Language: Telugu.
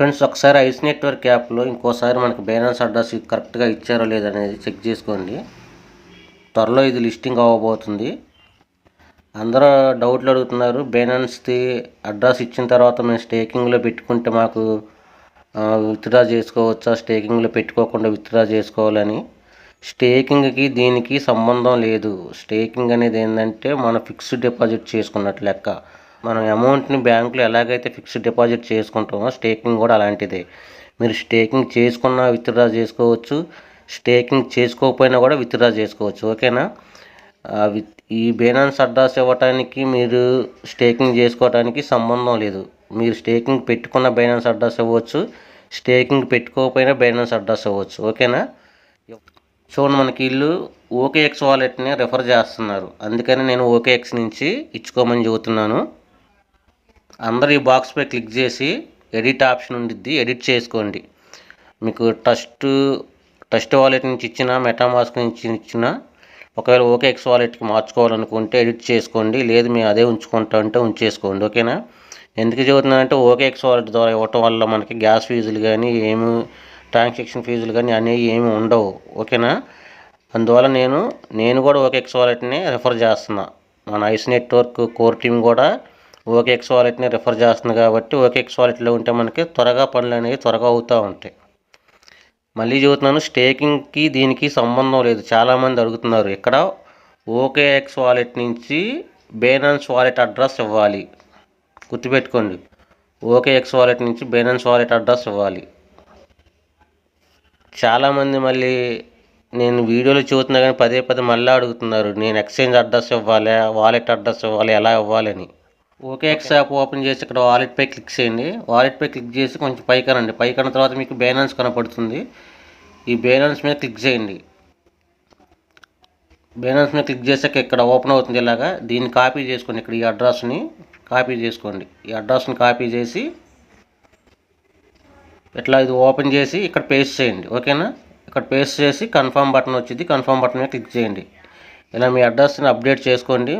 ఫ్రెండ్స్ ఒకసారి ఐస్ నెట్వర్క్ యాప్లో ఇంకోసారి మనకి బైనాన్స్ అడ్రస్ కరెక్ట్గా ఇచ్చారో లేదనేది చెక్ చేసుకోండి. త్వరలో ఇది లిస్టింగ్ అవ్వబోతుంది. అందరూ డౌట్లు అడుగుతున్నారు బైనాన్స్ది అడ్రస్ ఇచ్చిన తర్వాత మేము స్టేకింగ్లో పెట్టుకుంటే మాకు విత్డ్రా చేసుకోవచ్చా? స్టేకింగ్లో పెట్టుకోకుండా విత్డ్రా చేసుకోవాలని. స్టేకింగ్కి దీనికి సంబంధం లేదు. స్టేకింగ్ అనేది ఏంటంటే మన ఫిక్స్డ్ డిపాజిట్ చేసుకున్నట్టు లెక్క. మనం అమౌంట్ని బ్యాంకులో ఎలాగైతే ఫిక్స్డ్ డిపాజిట్ చేసుకుంటామో స్టేకింగ్ కూడా అలాంటిదే. మీరు స్టేకింగ్ చేసుకున్నా విత్డ్రా చేసుకోవచ్చు స్టేకింగ్ చేసుకోకపోయినా కూడా విత్డ్రా చేసుకోవచ్చు. ఓకేనా? విత్ ఈ బేనాన్స్ అడ్రస్ ఇవ్వటానికి మీరు స్టేకింగ్ చేసుకోవడానికి సంబంధం లేదు. మీరు స్టేకింగ్ పెట్టుకున్న బైనాన్స్ అడ్రస్ ఇవ్వచ్చు స్టేకింగ్ పెట్టుకోకపోయినా బైనాన్స్ అడ్డాస్ ఇవ్వచ్చు. ఓకేనా? చూడండి మనకి ఇల్లు ఓకేఎక్స్ వాలెట్ని రెఫర్ చేస్తున్నారు. అందుకని నేను ఓకేఎక్స్ నుంచి ఇచ్చుకోమని చెబుతున్నాను. అందరు ఈ బాక్స్పై క్లిక్ చేసి ఎడిట్ ఆప్షన్ ఉండిద్ది ఎడిట్ చేసుకోండి. మీకు టస్ట్ టస్ట్ వాలెట్ నుంచి ఇచ్చిన మెటామాస్క్ నుంచి ఇచ్చిన ఒకవేళ ఓకేఎక్స్ వాలెట్కి మార్చుకోవాలనుకుంటే ఎడిట్ చేసుకోండి లేదు మేము అదే ఉంచుకుంటా అంటే ఉంచేసుకోండి ఓకేనా ఎందుకు చెబుతున్నానంటే ఓకేఎక్స్ వాలెట్ ద్వారా ఇవ్వటం వల్ల మనకి గ్యాస్ ఫీజులు కానీ ఏమి ట్రాన్సాక్షన్ ఫీజులు కానీ అనేవి ఏమి ఉండవు ఓకేనా అందువల్ల నేను నేను కూడా ఓకేఎక్స్ వాలెట్ని రిఫర్ చేస్తున్నా. మన ఐస్ నెట్వర్క్ కోర్ టీమ్ కూడా ఓకేఎక్స్ వాలెట్ని రిఫర్ చేస్తుంది కాబట్టి ఓకేక్స్ వాలెట్లో ఉంటే మనకి త్వరగా పనులు అనేవి త్వరగా అవుతూ ఉంటాయి. మళ్ళీ చెబుతున్నాను స్టేకింగ్కి దీనికి సంబంధం లేదు. చాలామంది అడుగుతున్నారు ఇక్కడ ఓకేఎక్స్ వాలెట్ నుంచి బేనాన్స్ వాలెట్ అడ్రస్ ఇవ్వాలి? గుర్తుపెట్టుకోండి ఓకేఎక్స్ వాలెట్ నుంచి బేనాన్స్ వాలెట్ అడ్రస్ ఇవ్వాలి. చాలామంది మళ్ళీ నేను వీడియోలో చూస్తున్నా కానీ పదే పదే మళ్ళీ అడుగుతున్నారు నేను ఎక్స్చేంజ్ అడ్రస్ ఇవ్వాలి? వాలెట్ అడ్రస్ ఇవ్వాలి? ఎలా ఇవ్వాలని? ఓకే ఎక్స్ యాప్ ఓపెన్ చేసి ఇక్కడ వాలెట్పై క్లిక్ చేయండి. వాలెట్పై క్లిక్ చేసి కొంచెం పైకి రండి. పైకి అన్న తర్వాత మీకు బ్యాలెన్స్ కనపడుతుంది. ఈ బ్యాలెన్స్ మీద క్లిక్ చేయండి. బ్యాలెన్స్ మీద క్లిక్ చేసాక ఇక్కడ ఓపెన్ అవుతుంది ఇలాగా. దీన్ని కాపీ చేసుకోండి ఇక్కడ ఈ అడ్రస్ని కాపీ చేసుకోండి. ఈ అడ్రస్ని కాపీ చేసి ఇట్లా ఇది ఓపెన్ చేసి ఇక్కడ పేస్ట్ చేయండి. ఓకేనా ఇక్కడ పేస్ట్ చేసి కన్ఫర్మ్ బటన్ వచ్చింది. కన్ఫర్మ్ బటన్ మీద క్లిక్ చేయండి. ఇలా మీ అడ్రస్ని అప్డేట్ చేసుకోండి.